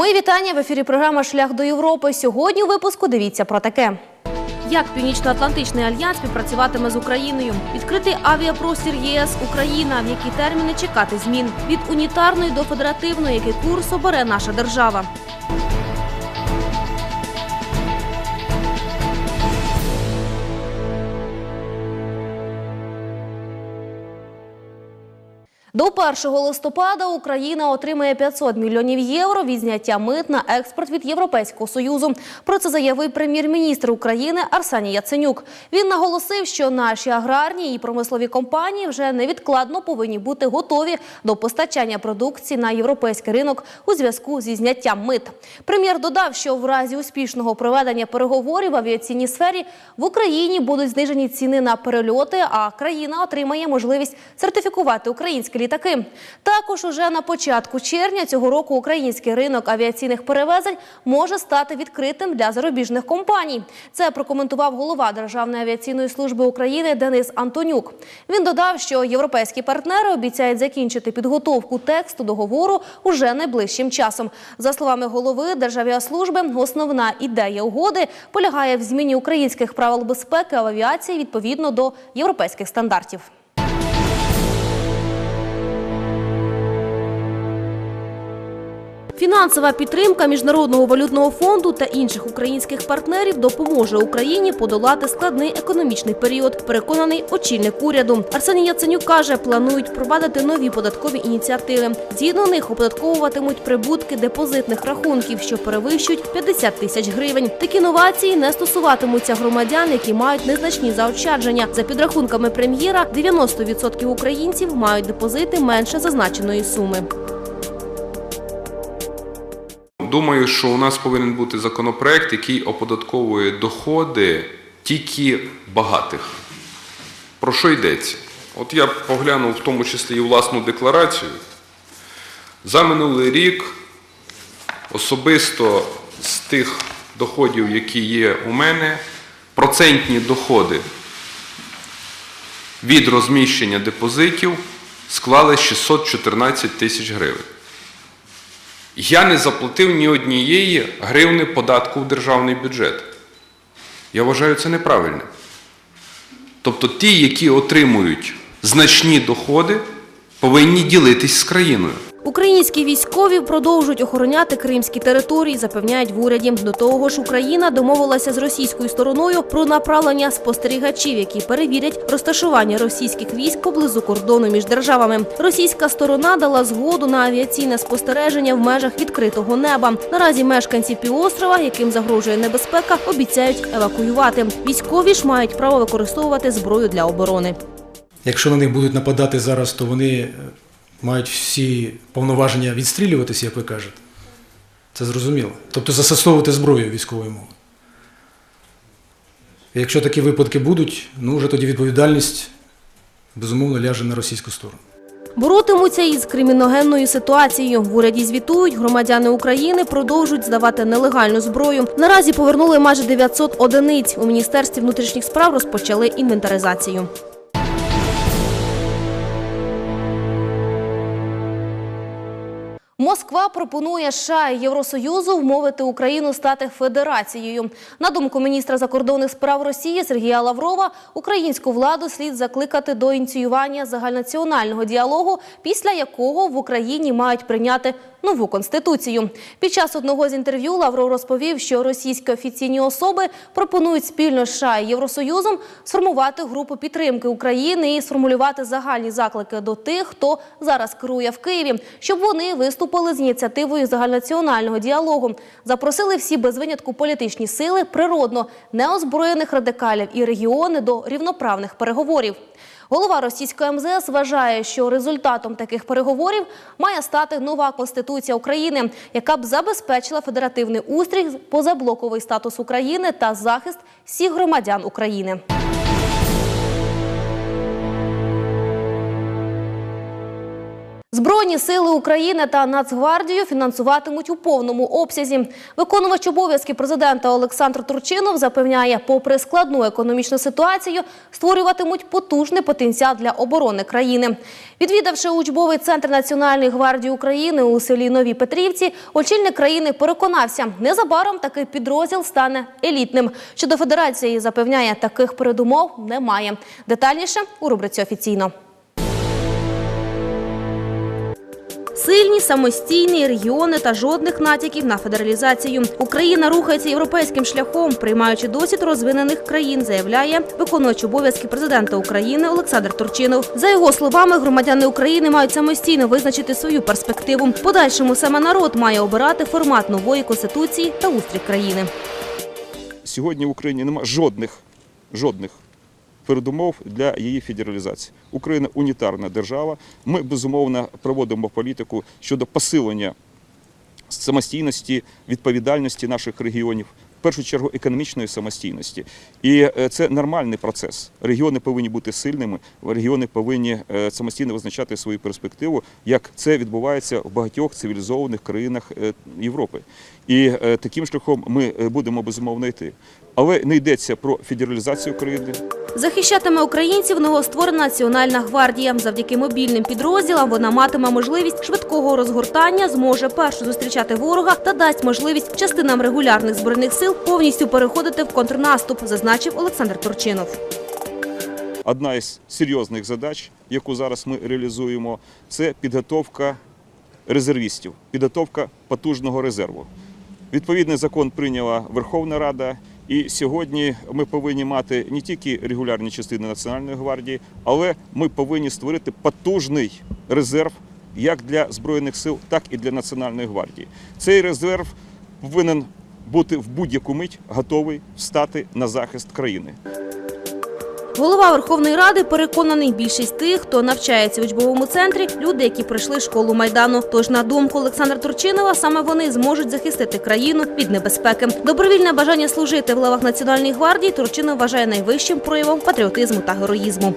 Мої вітання в ефірі. Програма Шлях до Європи. Сьогодні у випуску дивіться про таке. Як Північно-Атлантичний альянс співпрацюватиме з Україною? Відкритий авіапростір ЄС Україна. В які терміни чекати змін від унітарної до федеративної, який курс обере наша держава. До 1 листопада Україна отримає 500 мільйонів євро від зняття мит на експорт від Європейського союзу. Про це заявив прем'єр-міністр України Арсеній Яценюк. Він наголосив, що наші аграрні і промислові компанії вже невідкладно повинні бути готові до постачання продукції на європейський ринок у зв'язку зі зняттям мит. Прем'єр додав, що в разі успішного проведення переговорів в авіаційній сфері в Україні будуть знижені ціни на перельоти, а країна отримає можливість сертифікувати українські літаки. Також уже на початку червня цього року український ринок авіаційних перевезень може стати відкритим для зарубіжних компаній. Це прокоментував голова Державної авіаційної служби України Денис Антонюк. Він додав, що європейські партнери обіцяють закінчити підготовку тексту договору уже найближчим часом. За словами голови Державіаслужби, основна ідея угоди полягає в зміні українських правил безпеки в авіації відповідно до європейських стандартів. Фінансова підтримка Міжнародного валютного фонду та інших українських партнерів допоможе Україні подолати складний економічний період. Переконаний очільник уряду. Арсеній Яценюк каже, планують впровадити нові податкові ініціативи. Згідно них оподатковуватимуть прибутки депозитних рахунків, що перевищують 50 тисяч гривень. Такі новації не стосуватимуться громадян, які мають незначні заощадження. За підрахунками прем'єра, 90% українців мають депозити менше зазначеної суми. Думаю, що у нас повинен бути законопроект, який оподатковує доходи тільки багатих. Про що йдеться? От я поглянув в тому числі і власну декларацію. За минулий рік особисто з тих доходів, які є у мене, процентні доходи від розміщення депозитів склали 614 тисяч гривень. Я не заплатив ні однієї гривни податку в державний бюджет. Я вважаю це неправильним. Тобто ті, які отримують значні доходи, повинні ділитись з країною. Українські військові продовжують охороняти кримські території, запевняють в уряді. До того ж, Україна домовилася з російською стороною про направлення спостерігачів, які перевірять розташування російських військ поблизу кордону між державами. Російська сторона дала згоду на авіаційне спостереження в межах відкритого неба. Наразі мешканці півострова, яким загрожує небезпека, обіцяють евакуювати. Військові ж мають право використовувати зброю для оборони. Якщо на них будуть нападати зараз, то вони мають всі повноваження відстрілюватися, як ви кажете. Це зрозуміло. Тобто застосовувати зброю військової мови. Якщо такі випадки будуть, ну вже тоді відповідальність безумовно ляже на російську сторону. Боротимуться із криміногенною ситуацією. В уряді звітують, громадяни України продовжують здавати нелегальну зброю. Наразі повернули майже 900 одиниць. У міністерстві внутрішніх справ розпочали інвентаризацію. Москва пропонує США і Євросоюзу вмовити Україну стати федерацією. На думку міністра закордонних справ Росії Сергія Лаврова, українську владу слід закликати до ініціювання загальнаціонального діалогу, після якого в Україні мають прийняти нову конституцію. Під час одного з інтерв'ю Лавров розповів, що російські офіційні особи пропонують спільно з США і Євросоюзом сформувати групу підтримки України і сформулювати загальні заклики до тих, хто зараз керує в Києві, щоб вони виступили з ініціативою загальнаціонального діалогу. Запросили всі без винятку політичні сили природно неозброєних радикалів і регіони до рівноправних переговорів. Голова російської МЗС вважає, що результатом таких переговорів має стати нова конституція України, яка б забезпечила федеративний устрій, позаблоковий статус України та захист всіх громадян України. Збройні сили України та Нацгвардію фінансуватимуть у повному обсязі. Виконувач обов'язки президента Олександр Турчинов запевняє, попри складну економічну ситуацію, створюватимуть потужний потенціал для оборони країни. Відвідавши учбовий центр Національної гвардії України у селі Нові Петрівці, очільник країни переконався, незабаром такий підрозділ стане елітним. Щодо федерації запевняє, таких передумов немає. Детальніше у рубриці офіційно. Сильні, самостійні регіони та жодних натяків на федералізацію. Україна рухається європейським шляхом, приймаючи досвід розвинених країн, заявляє виконуючий обов'язки президента України Олександр Турчинов. За його словами, громадяни України мають самостійно визначити свою перспективу. В Подальшому саме народ має обирати формат нової конституції та устрій країни. Сьогодні в Україні немає жодних, жодних передумов для її федералізації. Україна унітарна держава. Ми безумовно проводимо політику щодо посилення самостійності, відповідальності наших регіонів. В першу чергу економічної самостійності, і е, це нормальний процес. Регіони повинні бути сильними, регіони повинні е, самостійно визначати свою перспективу, як це відбувається в багатьох цивілізованих країнах е, Європи. І таким шляхом ми будемо безумовно йти. Але не йдеться про федералізацію країни. Захищатиме українців новостворена Національна гвардія. Завдяки мобільним підрозділам вона матиме можливість швидкого розгортання, зможе першу зустрічати ворога та дасть можливість частинам регулярних збройних сил повністю переходити в контрнаступ, зазначив Олександр Турчинов. Одна із серйозних задач, яку зараз ми реалізуємо, це підготовка резервістів, підготовка потужного резерву. Відповідний закон прийняла Верховна Рада, і сьогодні ми повинні мати не тільки регулярні частини Національної гвардії, але ми повинні створити потужний резерв як для збройних сил, так і для Національної гвардії. Цей резерв повинен бути в будь-яку мить готовий встати на захист країни. Голова Верховної Ради переконаний, більшість тих, хто навчається в учбовому центрі, люди, які пройшли школу майдану. Тож, на думку Олександра Турчинова, саме вони зможуть захистити країну від небезпеки. Добровільне бажання служити в лавах Національної гвардії Турчинов вважає найвищим проявом патріотизму та героїзму.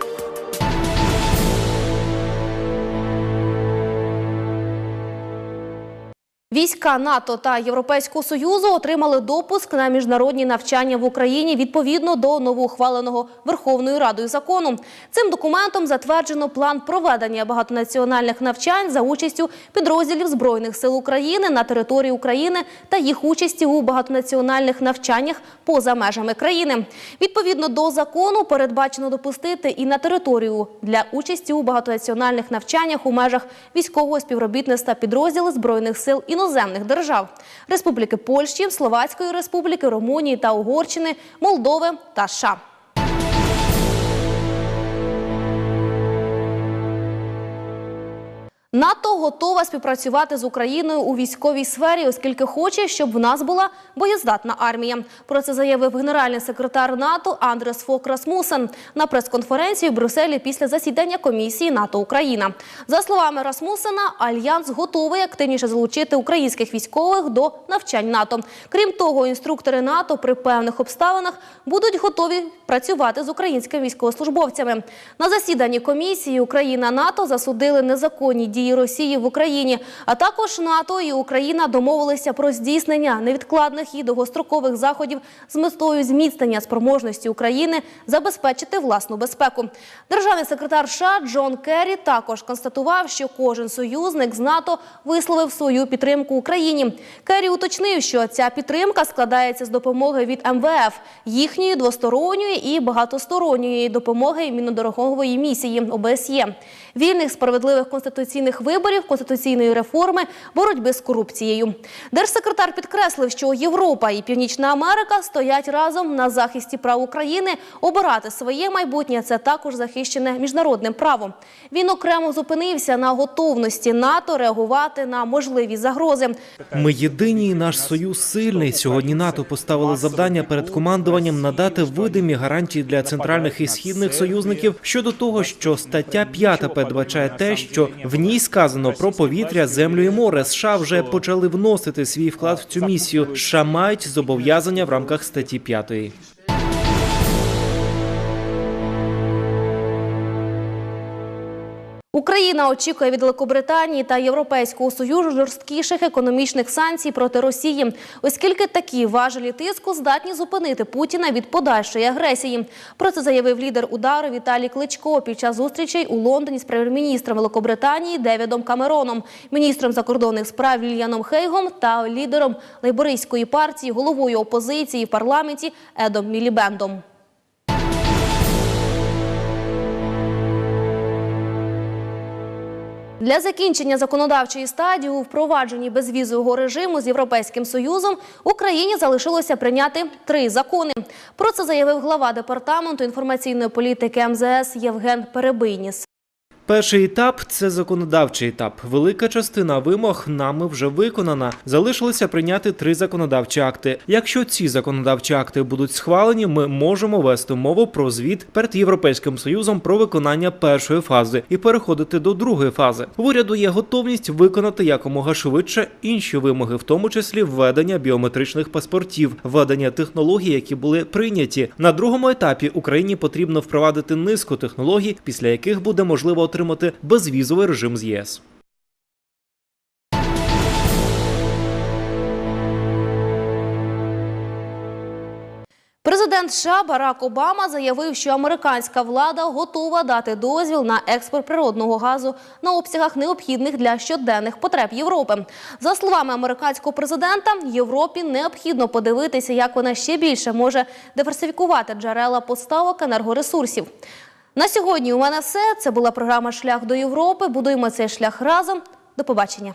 Війська НАТО та Європейського союзу отримали допуск на міжнародні навчання в Україні відповідно до новоухваленого Верховною Радою закону. Цим документом затверджено план проведення багатонаціональних навчань за участю підрозділів збройних сил України на території України та їх участі у багатонаціональних навчаннях поза межами країни. Відповідно до закону передбачено допустити і на територію для участі у багатонаціональних навчаннях у межах військового співробітництва підрозділи збройних сил іноземних держав Республіки Польщі, Словацької Республіки, Румунії та Угорщини, Молдови та США. НАТО готова співпрацювати з Україною у військовій сфері, оскільки хоче, щоб в нас була боєздатна армія. Про це заявив генеральний секретар НАТО Андрес Фок Расмусен на прес-конференції в Брюсселі після засідання комісії НАТО Україна. За словами Расмусена, альянс готовий активніше залучити українських військових до навчань НАТО. Крім того, інструктори НАТО при певних обставинах будуть готові працювати з українськими військовослужбовцями. На засіданні комісії Україна НАТО засудили незаконні дії Росії в Україні, а також НАТО і Україна домовилися про здійснення невідкладних і довгострокових заходів з метою зміцнення спроможності України забезпечити власну безпеку. Державний секретар США Джон Керрі також констатував, що кожен союзник з НАТО висловив свою підтримку Україні. Керрі уточнив, що ця підтримка складається з допомоги від МВФ, їхньої двосторонньої і багатосторонньої допомоги мінодорогової місії ОБСЄ, вільних справедливих конституційних виборів, конституційної реформи, боротьби з корупцією. Держсекретар підкреслив, що Європа і Північна Америка стоять разом на захисті прав України. Обирати своє майбутнє це також захищене міжнародним правом. Він окремо зупинився на готовності НАТО реагувати на можливі загрози. Ми єдині, і наш союз сильний. Сьогодні НАТО поставило завдання перед командуванням надати видимі гарантії для центральних і східних союзників щодо того, що стаття 5 передбачає те, що в ній сказано про повітря, землю і море. США вже почали вносити свій вклад в цю місію. США мають зобов'язання в рамках статті 5. Україна очікує від Великобританії та Європейського союзу жорсткіших економічних санкцій проти Росії, оскільки такі важелі тиску здатні зупинити Путіна від подальшої агресії. Про це заявив лідер удару Віталій Кличко під час зустрічей у Лондоні з прем'єр-міністром Великобританії Девідом Камероном, міністром закордонних справ Вільяном Хейгом та лідером лейбористської партії, головою опозиції в парламенті Едом Мілібендом. Для закінчення законодавчої стадії у впровадженні безвізового режиму з Європейським Союзом Україні залишилося прийняти три закони. Про це заявив глава департаменту інформаційної політики МЗС Євген Перебийніс. Перший етап це законодавчий етап. Велика частина вимог нами вже виконана. Залишилося прийняти три законодавчі акти. Якщо ці законодавчі акти будуть схвалені, ми можемо вести мову про звіт перед європейським союзом про виконання першої фази і переходити до другої фази. В уряду є готовність виконати якомога швидше інші вимоги, в тому числі введення біометричних паспортів, введення технологій, які були прийняті. На другому етапі Україні потрібно впровадити низку технологій, після яких буде можливо отримати безвізовий режим з ЄС. Президент США Барак Обама заявив, що американська влада готова дати дозвіл на експорт природного газу на обсягах необхідних для щоденних потреб Європи. За словами американського президента, Європі необхідно подивитися, як вона ще більше може диверсифікувати джерела поставок енергоресурсів. На сьогодні у мене все. Це була програма Шлях до Європи. Будуємо цей шлях разом. До побачення.